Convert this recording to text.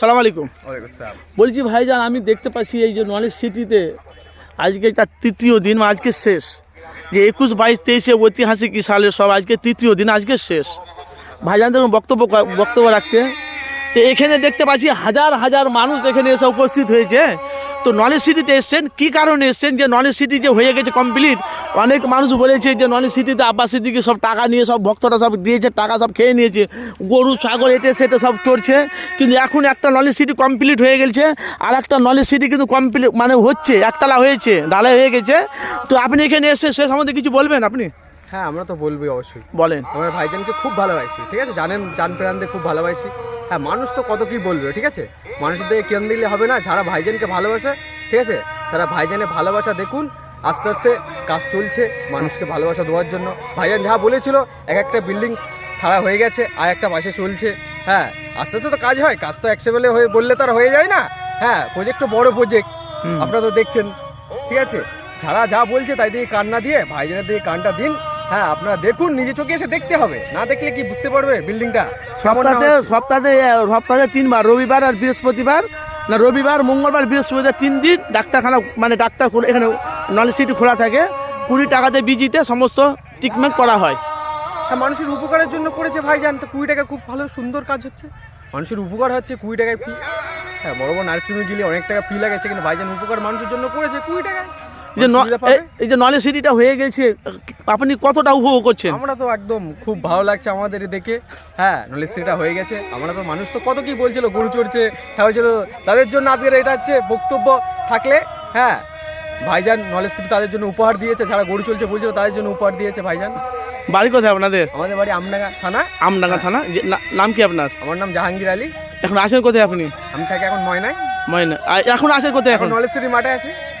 আসসালামু আলাইকুম। বলছি ভাইজান আমি দেখতে পাচ্ছি এই যে নলেজ সিটিতে আজকে তার তৃতীয় দিন আজকে শেষ। যে একুশ বাইশ তেইশে ঐতিহাসিক সালের সব আজকে তৃতীয় দিন আজকে শেষ। ভাইজান দেখুন বক্তব্য বক্তব্য রাখছে। তো এখানে দেখতে পাচ্ছি হাজার হাজার মানুষ এখানে এসে উপস্থিত হয়েছে। তো নলেজ সিটিতে এসছেন কী কারণে এসছেন যে নলেজ সিটি যে হয়ে গেছে কমপ্লিট অনেক মানুষ বলেছে যে নলেজ সিটিতে আব্বাস সিদ্দিকি সব টাকা নিয়ে সব ভক্তরা সব দিয়েছে টাকা সব খেয়ে নিয়েছে। গরু ছাগল এটে সেটে সব চড়ছে। কিন্তু এখন একটা নলেজ সিটি কমপ্লিট হয়ে গেছে আর একটা নলেজ সিটি কিন্তু কমপ্লিট মানে হচ্ছে একতলা হয়েছে ঢালাই হয়ে গেছে। তো আপনি এখানে এসে সে সম্বন্ধে কিছু বলবেন আপনি? হ্যাঁ আমরা তো বলবোই অবশ্যই। বলেন। আমার ভাইজানকে খুব ভালোবাসি ঠিক আছে? জানেন জান প্রাণদের খুব ভালোবাসি। হ্যাঁ মানুষ তো কত কি বলবে ঠিক আছে? মানুষের দিকে কেন দিলে হবে না যারা ভাইজানকে ভালোবাসে ঠিক আছে? তারা ভাইজানের ভালোবাসা দেখুন আস্তে আস্তে কাজ চলছে মানুষকে ভালোবাসা দেওয়ার জন্য। ভাইজান যা বলেছিল এক একটা বিল্ডিং খারাপ হয়ে গেছে আর একটা পাশে চলছে। হ্যাঁ আস্তে আস্তে তো কাজ হয় কাজ তো একসেবেলে হয়ে বললে তো আর হয়ে যায় না। হ্যাঁ প্রজেক্ট তো বড় প্রজেক্ট আপনারা তো দেখছেন ঠিক আছে? যারা যা বলছে তাই দিকে কান না দিয়ে ভাইজানের দিকে কানটা দিন হ্যাঁ আপনারা দেখুন নিজে চোখে এসে দেখতে হবে। না দেখলে কি বুঝতে পারবে বিল্ডিংটা? সপ্তাহে সপ্তাহে সপ্তাহে তিনবার রবিবার আর বৃহস্পতিবার। না রবিবার মঙ্গলবার বৃহস্পতিবার তিন দিন ডাক্তারখানা মানে ডাক্তার খোলা এখানে নলেজ সিটি খোলা থাকে। কুড়ি টাকাতে বিজিতে সমস্ত ট্রিটমেন্ট করা হয়। হ্যাঁ মানুষের উপকারের জন্য করেছে ভাইজান। তো কুড়ি টাকা খুব ভালো সুন্দর কাজ হচ্ছে। মানুষের উপকার হচ্ছে কুড়ি টাকায় ফি হ্যাঁ বড় বড় নার্সিংয়ে গেলে অনেক টাকা ফি লাগে সেখানে ভাইজান উপকার মানুষের জন্য করেছে কুড়ি টাকা যে এই- যে নলেজ সিটিটা হয়ে গেছে আপনি কতটা উপভোগ করছেন? আমরা তো একদম খুব ভালো লাগছে আমাদের দেখে। হ্যাঁ নলেজ সেটা হয়ে গেছে। আমরা তো মানুষ তো কত কি বলছিল গরু চড়ছে হ্যাঁ হয়েছিল তাদের জন্য আজকের এটা হচ্ছে বক্তব্য থাকলে হ্যাঁ ভাইজান নলেজ সিটি তাদের জন্য উপহার দিয়েছে যারা গরু চলছে বলছিল তাদের জন্য উপহার দিয়েছে ভাইজান। বাড়ি কোথায় আপনাদের? আমাদের বাড়ি আমডাঙ্গা থানা। আমডাঙ্গা থানা? যে না- নাম কি আপনার? আমার নাম জাহাঙ্গীর আলী। এখন আছেন কোথায় আপনি? আমি থাকি এখন ময়নায়। ময়না এখন আছেন কোথায় এখন এখন? নলেজ সিটি মাঠে আছি।